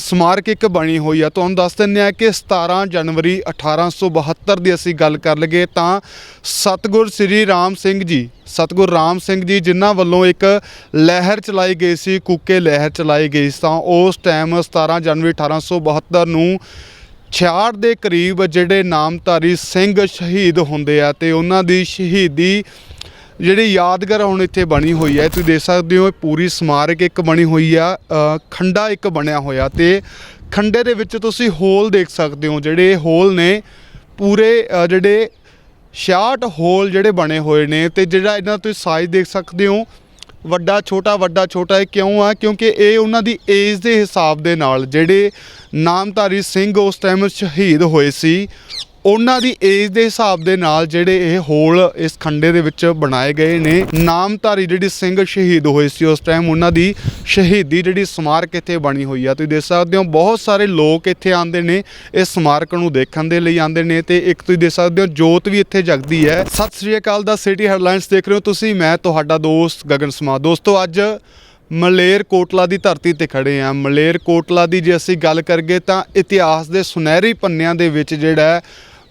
ਸਮਾਰਕ ਇੱਕ ਬਣੀ ਹੋਈ ਆ। ਤੁਹਾਨੂੰ ਦੱਸ ਦਿੰਦੇ ਆ ਕਿ 17 ਜਨਵਰੀ 1872 ਦੀ ਅਸੀਂ ਗੱਲ ਕਰ ਲਈਏ ਤਾਂ ਸਤਗੁਰ ਸ੍ਰੀ ਰਾਮ ਸਿੰਘ ਜੀ, ਸਤਗੁਰ ਰਾਮ ਸਿੰਘ ਜੀ ਜਿਨ੍ਹਾਂ ਵੱਲੋਂ ਇੱਕ ਲਹਿਰ ਚਲਾਈ ਗਈ ਸੀ, ਕੁੱਕੇ ਲਹਿਰ ਚਲਾਈ ਗਈ ਸੀ, ਤਾਂ ਉਸ ਟਾਈਮ 17 ਜਨਵਰੀ 1872 ਨੂੰ 66 ਦੇ ਕਰੀਬ ਜਿਹੜੇ ਨਾਮਧਾਰੀ ਸਿੰਘ ਸ਼ਹੀਦ ਹੁੰਦੇ ਆ ਤੇ ਉਹਨਾਂ ਦੀ ਸ਼ਹੀਦੀ ਜਿਹੜੀ ਯਾਦਗਾਰ ਹੁਣ ਇੱਥੇ ਬਣੀ ਹੋਈ ਹੈ, ਤੁਸੀਂ ਦੇਖ ਸਕਦੇ ਹੋ ਇਹ ਪੂਰੀ ਸਮਾਰਕ ਇੱਕ ਬਣੀ ਹੋਈ ਆ ਖੰਡਾ ਇੱਕ ਬਣਿਆ ਹੋਇਆ ਤੇ ਖੰਡੇ ਦੇ ਵਿੱਚ ਤੁਸੀਂ ਹੋਲ ਦੇਖ ਸਕਦੇ ਹੋ, ਜਿਹੜੇ ਹੋਲ ਨੇ ਪੂਰੇ ਜਿਹੜੇ 66 ਹੋਲ ਜਿਹੜੇ ਬਣੇ ਹੋਏ ਨੇ ਤੇ ਜਿਹੜਾ ਇਹਨਾਂ ਤੁਸੀਂ ਸਾਈਜ਼ ਦੇਖ ਸਕਦੇ ਹੋ, ਵੱਡਾ, ਛੋਟਾ ਵੱਡਾ, ਛੋਟਾ ਇਹ ਕਿਉਂ ਆ? ਕਿਉਂਕਿ ਇਹ ਉਹਨਾਂ ਦੀ ਏਜ ਦੇ ਹਿਸਾਬ ਦੇ ਨਾਲ ਜਿਹੜੇ ਨਾਮਧਾਰੀ ਸਿੰਘ ਉਸ ਟਾਈਮ ਸ਼ਹੀਦ ਹੋਏ ਸੀ ਉਹਨਾਂ ਦੀ ਏਜ ਦੇ ਹਿਸਾਬ ਦੇ ਨਾਲ ਜਿਹੜੇ ਇਹ ਹੋਲ ਇਸ ਖੰਡੇ ਦੇ ਵਿੱਚ ਬਣਾਏ ਗਏ ਨੇ। ਨਾਮਧਾਰੀ ਜਿਹੜੀ ਸਿੰਘ ਸ਼ਹੀਦ ਹੋਏ ਸੀ ਉਸ ਟਾਈਮ ਉਹਨਾਂ ਦੀ ਸ਼ਹੀਦੀ ਜਿਹੜੀ ਸਮਾਰਕ ਇੱਥੇ ਬਣੀ ਹੋਈ ਆ। ਤੁਸੀਂ ਦੇਖ ਸਕਦੇ ਹੋ, ਬਹੁਤ ਸਾਰੇ ਲੋਕ ਇੱਥੇ ਆਉਂਦੇ ਨੇ, ਇਸ ਸਮਾਰਕ ਨੂੰ ਦੇਖਣ ਦੇ ਲਈ ਆਉਂਦੇ ਨੇ ਤੇ ਇੱਕ ਤੁਸੀਂ ਦੇਖ ਸਕਦੇ ਹੋ, ਜੋਤ ਵੀ ਇੱਥੇ ਜਗਦੀ ਹੈ। ਸਤਿ ਸ੍ਰੀ ਅਕਾਲ ਦਾ ਸਿਟੀ ਹੈਡਲਾਈਨਸ ਦੇਖ ਰਹੇ ਹੋ ਤੁਸੀਂ, ਮੈਂ ਤੁਹਾਡਾ ਦੋਸਤ ਗਗਨ ਸਮਾ ਦੋਸਤੋ, ਅੱਜ ਮਲੇਰ ਕੋਟਲਾ ਦੀ ਧਰਤੀ ਤੇ ਖੜੇ ਆ। ਮਲੇਰ ਕੋਟਲਾ ਦੀ ਜੇ ਅਸੀਂ ਗੱਲ ਕਰਗੇ ਤਾਂ ਇਤਿਹਾਸ ਦੇ ਸੁਨਹਿਰੀ ਪੰਨਿਆਂ ਦੇ ਵਿੱਚ ਜਿਹੜਾ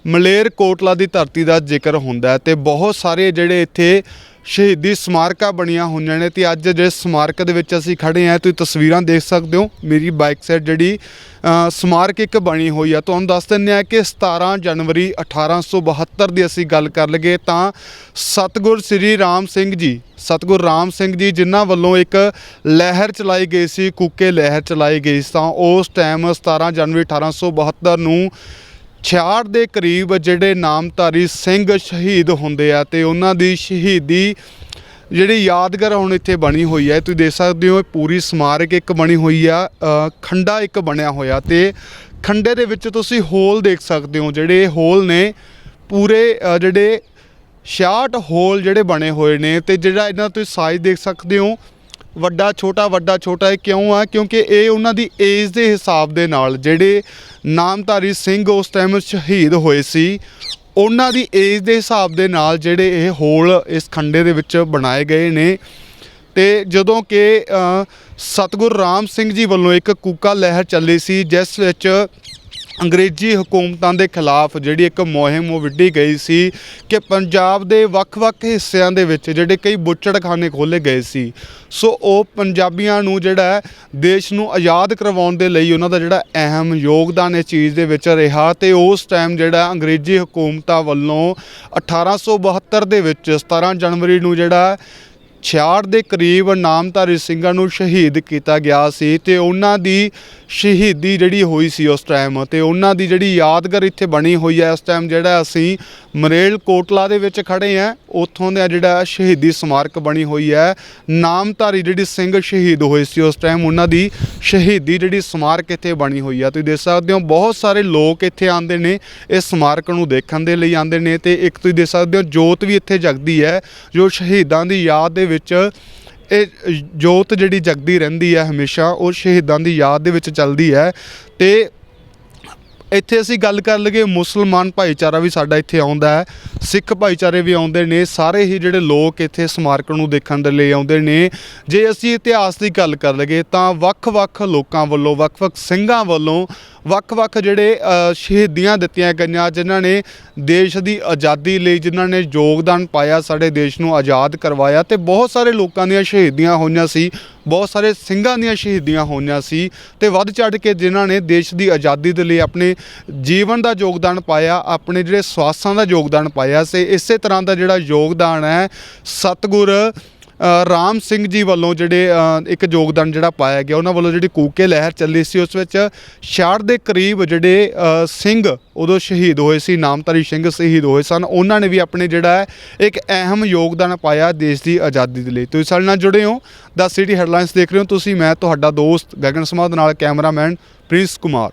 ਮਲੇਰ ਕੋਟਲਾ ਦੀ ਧਰਤੀ ਦਾ ਜ਼ਿਕਰ ਹੁੰਦਾ ਹੈ ਤੇ ਬਹੁਤ ਸਾਰੇ ਜਿਹੜੇ ਇੱਥੇ ਸ਼ਹੀਦੀ ਸਮਾਰਕਾਂ ਬਣੀਆਂ ਹੋਈਆਂ ਨੇ ਤੇ ਅੱਜ ਜਿਹੜੇ ਸਮਾਰਕ ਦੇ ਵਿੱਚ ਅਸੀਂ ਖੜੇ ਆ ਤੁਸੀਂ ਤਸਵੀਰਾਂ ਦੇਖ ਸਕਦੇ ਹੋ। ਮੇਰੀ ਬਾਈਕ ਸਾਈਡ ਜਿਹੜੀ ਸਮਾਰਕ ਇੱਕ ਬਣੀ ਹੋਈ ਆ। ਤੁਹਾਨੂੰ ਦੱਸ ਦਿੰਦੇ ਆ ਕਿ 17 ਜਨਵਰੀ 1872 ਦੀ ਅਸੀਂ ਗੱਲ ਕਰ ਲਈਏ ਤਾਂ ਸਤਗੁਰ ਸ੍ਰੀ ਰਾਮ ਸਿੰਘ ਜੀ, ਸਤਗੁਰ ਰਾਮ ਸਿੰਘ ਜੀ ਜਿਨ੍ਹਾਂ ਵੱਲੋਂ ਇੱਕ ਲਹਿਰ ਚਲਾਈ ਗਈ ਸੀ, ਕੂਕੇ ਲਹਿਰ ਚਲਾਈ ਗਈ ਸੀ, ਤਾਂ ਉਸ ਟਾਈਮ 17 ਜਨਵਰੀ 1872 ਨੂੰ 66 ਦੇ ਕਰੀਬ ਜਿਹੜੇ ਨਾਮਧਾਰੀ ਸਿੰਘ ਸ਼ਹੀਦ ਹੁੰਦੇ ਆ ਤੇ ਉਹਨਾਂ ਦੀ ਸ਼ਹੀਦੀ ਜਿਹੜੀ ਯਾਦਗਾਰ ਹੁਣ ਇੱਥੇ ਬਣੀ ਹੋਈ ਹੈ। ਤੁਸੀਂ ਦੇਖ ਸਕਦੇ ਹੋ ਪੂਰੀ ਸਮਾਰਕ ਇੱਕ ਬਣੀ ਹੋਈ ਆ ਖੰਡਾ ਇੱਕ ਬਣਿਆ ਹੋਇਆ ਤੇ ਖੰਡੇ ਦੇ ਵਿੱਚ ਤੁਸੀਂ ਹੋਲ ਦੇਖ ਸਕਦੇ ਹੋ, ਜਿਹੜੇ ਹੋਲ ਨੇ ਪੂਰੇ ਜਿਹੜੇ 66 ਹੋਲ ਜਿਹੜੇ ਬਣੇ ਹੋਏ ਨੇ ਤੇ ਜਿਹੜਾ ਇਹਨਾਂ ਤੁਸੀਂ ਸਾਈਜ਼ ਦੇਖ ਸਕਦੇ ਹੋ ਵੱਡਾ ਛੋਟਾ ਵੱਡਾ ਛੋਟਾ ਇਹ ਕਿਉਂ ਆ? ਕਿਉਂਕਿ ਇਹ ਉਹਨਾਂ ਦੀ ਏਜ ਦੇ ਹਿਸਾਬ ਦੇ ਨਾਲ ਜਿਹੜੇ ਨਾਮਧਾਰੀ ਸਿੰਘ ਉਸ ਟਾਈਮ ਸ਼ਹੀਦ ਹੋਏ ਸੀ ਉਹਨਾਂ ਦੀ ਏਜ ਦੇ ਹਿਸਾਬ ਦੇ ਨਾਲ ਜਿਹੜੇ ਇਹ ਹੋਲ ਇਸ ਖੰਡੇ ਦੇ ਵਿੱਚ ਬਣਾਏ ਗਏ ਨੇ। ਤੇ ਜਦੋਂ ਕਿ ਅ, ਸਤਗੁਰ ਰਾਮ ਸਿੰਘ ਜੀ ਵੱਲੋਂ ਇੱਕ ਕੂਕਾ ਲਹਿਰ ਚੱਲੀ ਸੀ ਜਿਸ ਵਿੱਚ ਅੰਗਰੇਜ਼ੀ ਹਕੂਮਤਾਂ ਦੇ ਖਿਲਾਫ ਜਿਹੜੀ ਇੱਕ ਮੁਹਿੰਮ ਉਹ ਵਿੱਢੀ ਗਈ ਸੀ ਕਿ ਪੰਜਾਬ ਦੇ ਵੱਖ-ਵੱਖ ਹਿੱਸਿਆਂ ਦੇ ਵਿੱਚ ਜਿਹੜੇ ਕਈ ਬੁੱਚੜਖਾਨੇ ਖੋਲੇ ਗਏ ਸੀ। ਸੋ ਉਹ ਪੰਜਾਬੀਆਂ ਨੂੰ ਜਿਹੜਾ ਦੇਸ਼ ਨੂੰ ਆਜ਼ਾਦ ਕਰਵਾਉਣ ਦੇ ਲਈ ਉਹਨਾਂ ਦਾ ਜਿਹੜਾ ਅਹਿਮ ਯੋਗਦਾਨ ਇਸ ਚੀਜ਼ ਦੇ ਵਿੱਚ ਰਿਹਾ ਤੇ ਉਸ ਟਾਈਮ ਜਿਹੜਾ ਅੰਗਰੇਜ਼ੀ ਹਕੂਮਤਾਂ ਵੱਲੋਂ 1872 ਦੇ ਵਿੱਚ 17 ਜਨਵਰੀ ਨੂੰ ਜਿਹੜਾ 66 ਦੇ ਕਰੀਬ ਨਾਮਧਾਰੀ ਸਿੰਘਾਂ ਨੂੰ ਸ਼ਹੀਦ ਕੀਤਾ ਗਿਆ ਸੀ ਤੇ ਉਹਨਾਂ ਦੀ ਸ਼ਹੀਦੀ ਜਿਹੜੀ ਹੋਈ ਸੀ ਉਸ ਟਾਈਮ ਤੇ ਉਹਨਾਂ ਦੀ ਜਿਹੜੀ ਯਾਦਗਾਰ ਇੱਥੇ ਬਣੀ ਹੋਈ ਹੈ ਇਸ ਟਾਈਮ ਜਿਹੜਾ ਅਸੀਂ ਮਰੇਲ ਕੋਟਲਾ ਦੇ ਵਿੱਚ ਖੜੇ ਆ। ਉੱਥੋਂ ਦਾ ਜਿਹੜਾ ਸ਼ਹੀਦੀ ਸਮਾਰਕ ਬਣੀ ਹੋਈ ਹੈ। ਨਾਮਧਾਰੀ ਜਿਹੜੀ ਸਿੰਘ ਸ਼ਹੀਦ ਹੋਏ ਸੀ ਉਸ ਟਾਈਮ ਉਹਨਾਂ ਦੀ ਸ਼ਹੀਦੀ ਜਿਹੜੀ ਸਮਾਰਕ ਇੱਥੇ ਬਣੀ ਹੋਈ ਆ। ਤੁਸੀਂ ਦੇਖ ਸਕਦੇ ਹੋ ਬਹੁਤ ਸਾਰੇ ਲੋਕ ਇੱਥੇ ਆਉਂਦੇ ਨੇ ਇਸ ਸਮਾਰਕ ਨੂੰ ਦੇਖਣ ਦੇ ਲਈ ਆਉਂਦੇ ਨੇ ਤੇ ਇੱਕ ਤੁਸੀਂ ਦੇਖ ਸਕਦੇ ਹੋ ਜੋਤ ਵੀ ਇੱਥੇ ਜਗਦੀ ਹੈ। ਜੋ ਸ਼ਹੀਦਾਂ ਦੀ ਯਾਦ ਦੇ ਵਿੱਚ ਇਹ ਜੋਤ ਜਿਹੜੀ ਜਗਦੀ ਰਹਿੰਦੀ ਹੈ ਹਮੇਸ਼ਾ, ਉਹ ਸ਼ਹੀਦਾਂ ਦੀ ਯਾਦ ਦੇ ਵਿੱਚ ਚੱਲਦੀ ਹੈ। ਤੇ ਇੱਥੇ ਅਸੀਂ ਗੱਲ ਕਰ ਲਈਏ, ਮੁਸਲਮਾਨ ਭਾਈਚਾਰਾ ਵੀ ਸਾਡਾ ਇੱਥੇ ਆਉਂਦਾ ਹੈ। ਸਿੱਖ ਭਾਈਚਾਰੇ ਵੀ ਆਉਂਦੇ ਨੇ। ਸਾਰੇ ਹੀ ਜਿਹੜੇ ਲੋਕ ਇੱਥੇ ਸਮਾਰਕ ਨੂੰ ਦੇਖਣ ਦੇ ਲਈ ਆਉਂਦੇ ਨੇ। ਜੇ ਅਸੀਂ ਇਤਿਹਾਸ ਦੀ ਗੱਲ ਕਰ ਲਈਏ, ਤਾਂ ਵੱਖ-ਵੱਖ ਲੋਕਾਂ ਵੱਲੋਂ, ਵੱਖ-ਵੱਖ ਸਿੰਘਾਂ ਵੱਲੋਂ ਵੱਖ-ਵੱਖ ਜਿਹੜੇ ਸ਼ਹੀਦੀਆਂ ਦਿੱਤੀਆਂ ਗਈਆਂ, ਜਿਨ੍ਹਾਂ ਨੇ ਦੇਸ਼ ਦੀ ਆਜ਼ਾਦੀ ਲਈ, ਜਿਨ੍ਹਾਂ ਨੇ ਯੋਗਦਾਨ ਪਾਇਆ, ਸਾਡੇ ਦੇਸ਼ ਨੂੰ ਆਜ਼ਾਦ ਕਰਵਾਇਆ ਤੇ ਬਹੁਤ ਸਾਰੇ ਲੋਕਾਂ ਦੀਆਂ ਸ਼ਹੀਦੀਆਂ ਹੋਈਆਂ ਸੀ, ਬਹੁਤ ਸਾਰੇ ਸਿੰਘਾਂ ਦੀਆਂ ਸ਼ਹੀਦੀਆਂ ਹੋਈਆਂ ਸੀ ਤੇ ਵੱਧ ਚੜ੍ਹ ਕੇ ਜਿਨ੍ਹਾਂ ਨੇ ਦੇਸ਼ ਦੀ ਆਜ਼ਾਦੀ ਦੇ ਲਈ ਆਪਣੇ ਜੀਵਨ ਦਾ ਯੋਗਦਾਨ ਪਾਇਆ, ਆਪਣੇ ਜਿਹੜੇ ਸਵਾਸਾਂ ਦਾ ਯੋਗਦਾਨ ਪਾਇਆ ਸੀ, ਇਸੇ ਤਰ੍ਹਾਂ ਦਾ ਜਿਹੜਾ ਯੋਗਦਾਨ ਹੈ, ਸਤਿਗੁਰ ਰਾਮ ਸਿੰਘ ਜੀ ਵੱਲੋਂ ਜਿਹੜੇ ਇੱਕ ਯੋਗਦਾਨ ਜਿਹੜਾ ਪਾਇਆ ਗਿਆ, ਉਹਨਾਂ ਵੱਲੋਂ ਜਿਹੜੀ ਕੂਕੇ ਲਹਿਰ ਚੱਲੀ ਸੀ, ਉਸ ਵਿੱਚ 66 ਦੇ ਕਰੀਬ ਜਿਹੜੇ ਸਿੰਘ ਉਦੋਂ ਸ਼ਹੀਦ ਹੋਏ ਸੀ, ਨਾਮਧਾਰੀ ਸਿੰਘ ਸ਼ਹੀਦ ਹੋਏ ਸਨ, ਉਹਨਾਂ ਨੇ ਵੀ ਆਪਣੇ ਜਿਹੜਾ ਹੈ, ਇੱਕ ਅਹਿਮ ਯੋਗਦਾਨ ਪਾਇਆ ਦੇਸ਼ ਦੀ ਆਜ਼ਾਦੀ ਦੇ ਲਈ। ਤੁਸੀਂ ਸਾਡੇ ਨਾਲ ਜੁੜੇ ਹੋ, ਦਾ ਸਿਟੀ ਹੈਡਲਾਈਨਸ ਦੇਖ ਰਹੇ ਹੋ, ਤੁਸੀਂ, ਮੈਂ, ਤੁਹਾਡਾ ਦੋਸਤ ਗਗਨ ਸਮਾਦ ਨਾਲ ਕੈਮਰਾਮੈਨ ਪ੍ਰਿੰਸ ਕੁਮਾਰ।